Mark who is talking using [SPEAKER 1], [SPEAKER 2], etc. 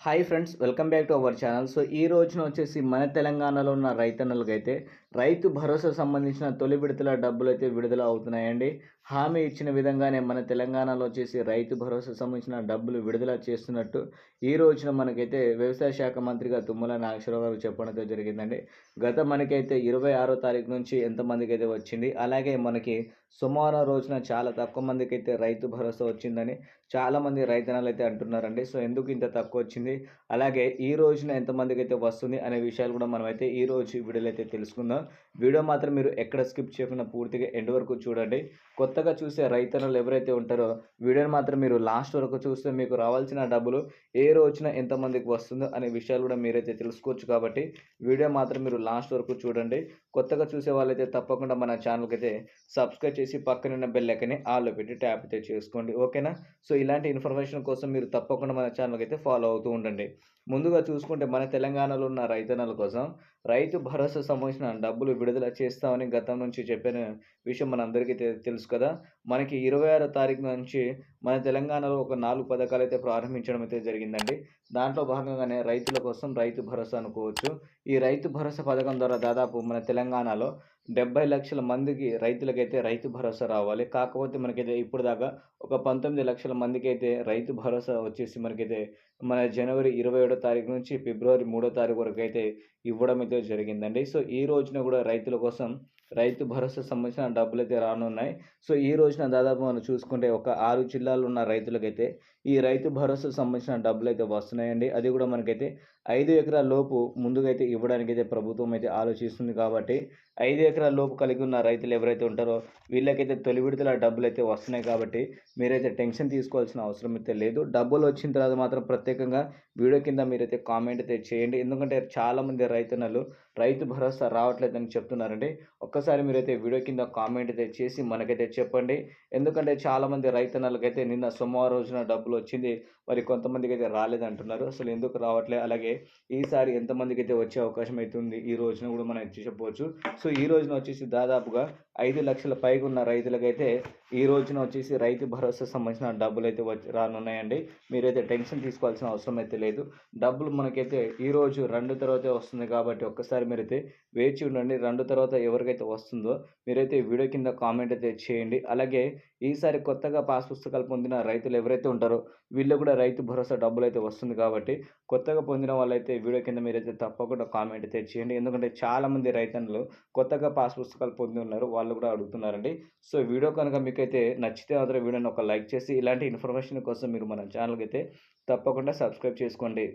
[SPEAKER 1] Hi friends welcome back to our channel so ఈ రోజున వచ్చేసి మన తెలంగాణలో ఉన్న రైతన్నలకైతే రైతు భరోసా సంబంధించిన తొలి విడతల డబ్బులు అయితే విడుదల అవుతున్నాయండి. హామీ ఇచ్చిన విధంగానే మన తెలంగాణలో వచ్చేసి రైతు భరోసా సంబంధించిన డబ్బులు విడుదల చేస్తున్నట్టు ఈ రోజున మనకైతే వ్యవసాయ శాఖ మంత్రిగా తుమ్మల నాగేశ్వరరావు గారు చెప్పడంతో జరిగిందండి. గత మనకైతే ఇరవై ఆరో తారీఖు నుంచి ఎంతమందికి అయితే వచ్చింది అలాగే మనకి సోమవారం రోజున చాలా తక్కువ మందికి అయితే రైతు భరోసా వచ్చిందని చాలామంది రైతన్నలు అయితే అంటున్నారండి. సో ఎందుకు ఇంత తక్కువ వచ్చింది అలాగే ఈ రోజున ఎంతమందికి అయితే వస్తుంది అనే విషయాలు కూడా మనం అయితే ఈ రోజు వీడియోలో అయితే తెలుసుకుందాం. వీడియో మాత్రం మీరు ఎక్కడ స్కిప్ చేయకుండా పూర్తిగా ఎండ్ వరకు చూడండి. కొత్తగా చూసే రైతన్నలు ఎవరైతే ఉంటారో వీడియోని మాత్రం మీరు లాస్ట్ వరకు చూస్తే మీకు రావాల్సిన డబ్బులు ఏ రోజున ఎంతమందికి వస్తుందో అనే విషయాలు కూడా మీరైతే తెలుసుకోవచ్చు కాబట్టి వీడియో మాత్రం మీరు లాస్ట్ వరకు చూడండి. కొత్తగా చూసే వాళ్ళైతే తప్పకుండా మన ఛానల్కి అయితే సబ్స్క్రైబ్ చేసి పక్కనున్న బెల్ ఐకన్ని ఆల్లో పెట్టి ట్యాప్ అయితే చేసుకోండి. ఓకేనా? సో ఇలాంటి ఇన్ఫర్మేషన్ కోసం మీరు తప్పకుండా మన ఛానల్కి అయితే ఫాలో అవుతూ ఉండండి. ముందుగా చూసుకుంటే మన తెలంగాణలో ఉన్న రైతన్నల కోసం రైతు భరోసా సంబంధించిన డబ్బులు విడుదల చేస్తామని గతం నుంచి చెప్పిన విషయం మనందరికీ తెలుసు కదా. మనకి ఇరవై ఆరో తారీఖు నుంచి మన తెలంగాణలో ఒక నాలుగు పథకాలు అయితే ప్రారంభించడం అయితే జరిగిందండి. దాంట్లో భాగంగానే రైతుల కోసం రైతు భరోసా అనుకోవచ్చు. ఈ రైతు భరోసా పథకం ద్వారా దాదాపు మన తెలంగాణలో డెబ్బై లక్షల మందికి రైతులకైతే రైతు భరోసా రావాలి. కాకపోతే మనకైతే ఇప్పుడు దాకా ఒక పంతొమ్మిది లక్షల మందికి అయితే రైతు భరోసా వచ్చేసి మనకైతే మన జనవరి ఇరవై ఏడో తారీఖు నుంచి ఫిబ్రవరి మూడో తారీఖు వరకు అయితే ఇవ్వడం అయితే జరిగిందండి. సో ఈ రోజున కూడా రైతుల కోసం రైతు భరోసా సంబంధించిన డబ్బులు అయితే రానున్నాయి. సో ఈ రోజున దాదాపు మనం చూసుకుంటే ఒక ఆరు జిల్లాల్లో ఉన్న రైతులకైతే ఈ రైతు భరోసా సంబంధించిన డబ్బులు అయితే వస్తున్నాయండి. అది కూడా మనకైతే ఐదు ఎకరాల లోపు ముందుగా అయితే ఇవ్వడానికి అయితే ప్రభుత్వం అయితే ఆలోచిస్తుంది కాబట్టి ఐదు ఎకరాల లోపు కలిగి ఉన్న రైతులు ఎవరైతే ఉంటారో వీళ్ళకైతే తొలి విడుదల డబ్బులు అయితే వస్తున్నాయి కాబట్టి మీరైతే టెన్షన్ తీసుకోవాల్సిన అవసరం అయితే లేదు. డబ్బులు వచ్చిన తర్వాత మాత్రం ప్రత్యేకంగా వీడియో కింద మీరైతే కామెంట్ అయితే చేయండి. ఎందుకంటే చాలామంది రైతన్నలు రైతు భరోసా రావట్లేదని చెప్తున్నారండి. ఒక్కసారి మీరైతే వీడియో కింద కామెంట్ అయితే చేసి మనకైతే చెప్పండి. ఎందుకంటే చాలామంది రైతన్నలకైతే నిన్న సోమవారం రోజున డబ్బులు వచ్చింది. మరి కొంతమందికి అయితే రాలేదంటున్నారు అసలు ఎందుకు రావట్లేదు అలాగే ఈసారి ఎంతమందికి అయితే వచ్చే అవకాశం అయితే ఉంది? ఈ రోజున కూడా మనం చెప్పవచ్చు. సో ఈ రోజు రోజున వచ్చేసి దాదాపుగా ఐదు లక్షల పైగా ఉన్న రైతులకైతే ఈ రోజున వచ్చేసి రైతు భరోసా సంబంధించిన డబ్బులు అయితే వచ్చి రానున్నాయండి. మీరైతే టెన్షన్ తీసుకోవాల్సిన అవసరం అయితే లేదు. డబ్బులు మనకైతే ఈ రోజు రెండు తర్వాత వస్తుంది కాబట్టి ఒక్కసారి మీరైతే వేచి ఉండండి. రెండు తర్వాత ఎవరికైతే వస్తుందో మీరైతే వీడియో కింద కామెంట్ అయితే చేయండి. అలాగే ఈసారి కొత్తగా పాస్ పుస్తకాలు పొందిన రైతులు ఎవరైతే ఉంటారో వీళ్ళు కూడా రైతు భరోసా డబ్బులు అయితే వస్తుంది కాబట్టి కొత్తగా పొందిన వాళ్ళైతే వీడియో కింద మీరైతే తప్పకుండా కామెంట్ అయితే చేయండి. ఎందుకంటే చాలామంది రైతన్నులు కొత్తగా పాస్ పుస్తకాలు పొంది ఉన్నారు వాళ్ళు కూడా అడుగుతున్నారండి. సో వీడియో కనుక మీకైతే నచ్చితే మాత్రం వీడియోని ఒక లైక్ చేసి ఇలాంటి ఇన్ఫర్మేషన్ కోసం మీరు మన ఛానల్కి అయితే తప్పకుండా సబ్స్క్రైబ్ చేసుకోండి.